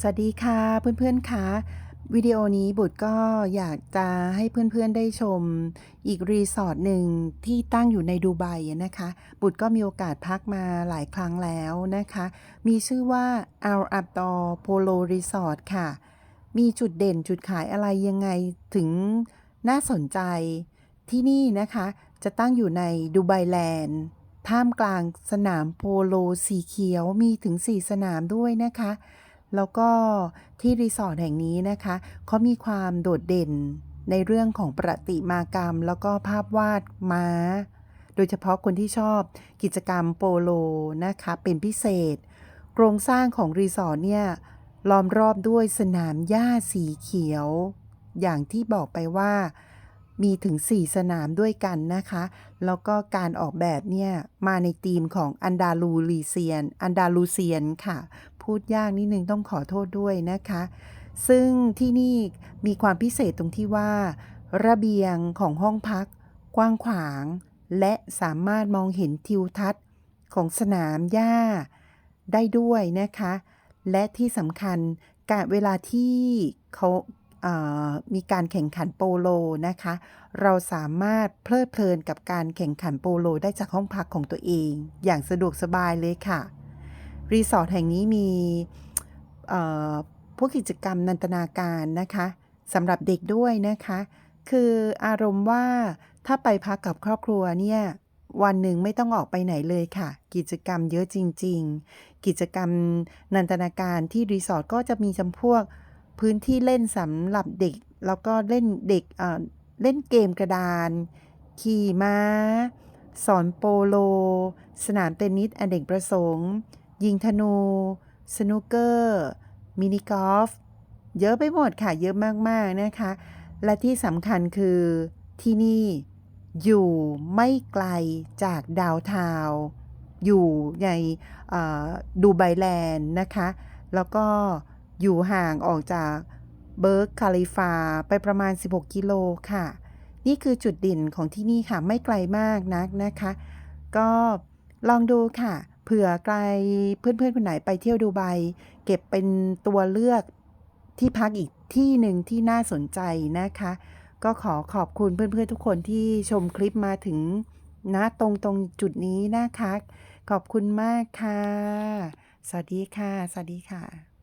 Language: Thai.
สวัสดีค่ะเพื่อนๆค่ะวิดีโอนี้บุตรก็อยากจะให้เพื่อนๆได้ชมอีกรีสอร์ทหนึ่งที่ตั้งอยู่ในดูไบนะคะ บุตรก็มีโอกาสพักมาหลายครั้งแล้วนะคะ มีชื่อว่า Al Abdor Polo Resort ค่ะ มีจุดเด่นจุดขายอะไรยังไงถึงน่าสนใจที่นี่นะคะ จะตั้งอยู่ในดูไบแลนด์ท่ามกลางสนามโปโลสีเขียวมีถึง 4 สนามด้วยนะคะ แล้วก็ที่รีสอร์ทแห่งนี้นะคะ เขามีความโดดเด่นในเรื่องของประติมากรรม แล้วก็ภาพวาดม้า โดยเฉพาะคนที่ชอบกิจกรรมโปโลนะคะ เป็นพิเศษ โครงสร้างของรีสอร์ทเนี่ยล้อมรอบด้วยสนามหญ้าสีเขียว อย่างที่บอกไปว่ามีถึง 4 สนามด้วยกันนะคะ แล้วก็การออกแบบเนี่ย มาในธีมของอันดาลูลีเซียน อันดาลูเซียนค่ะ พูดยากนิดนึงต้องขอโทษด้วยนะคะ ซึ่งที่นี่มีความพิเศษตรงที่ว่า ระเบียงของห้องพัก กว้างขวาง และสามารถมองเห็นทิวทัศน์ของสนามหญ้าได้ด้วยนะคะ และที่สำคัญการเวลาที่เขาเอ่อมีการแข่งขันโปโลนะคะ เราสามารถเพลิดเพลินกับการแข่งขันโปโลได้จากห้องพักของตัวเอง อย่างสะดวกสบายเลยค่ะ รีสอร์ทแห่งนี้มีพวกกิจกรรมนันตนาการนะคะสำหรับเด็กด้วยนะคะ คืออารมณ์ว่าถ้าไปพักกับครอบครัวเนี่ยวันหนึ่งไม่ต้องออกไปไหนเลยค่ะ กิจกรรมเยอะจริง ๆ กิจกรรมนันตนาการที่รีสอร์ทก็จะมีจำพวกพื้นที่เล่นสำหรับเด็ก แล้วก็เล่นเด็กเเล่นเกมกระดาน ขี่ม้า สอนโปโล สนามเทนนิสอเนกประสงค์ ยิงธนู สนุกเกอร์ มินิกอล์ฟ เยอะไปหมดค่ะ เยอะมาก ๆ นะคะ และที่สำคัญคือที่นี่อยู่ไม่ไกลจากดาวทาวอยู่ในดูไบแลนด์นะคะ แล้วก็อยู่ห่างออกจากเบิร์กคาลิฟาไปประมาณ 16 กิโลค่ะ นี่คือจุดเด่นของที่นี่ค่ะ ไม่ไกลมากนักนะคะ ก็ลองดูค่ะ เผื่อไกลเพื่อนๆคนไหนไปเที่ยวดูไบเก็บเป็นตัวเลือกที่พักอีกที่หนึ่งที่น่าสนใจนะคะ ก็ขอขอบคุณเพื่อนๆทุกคนที่ชมคลิปมาถึงนะตรงตรงจุดนี้นะคะ ขอบคุณมากค่ะ สวัสดีค่ะ สวัสดีค่ะ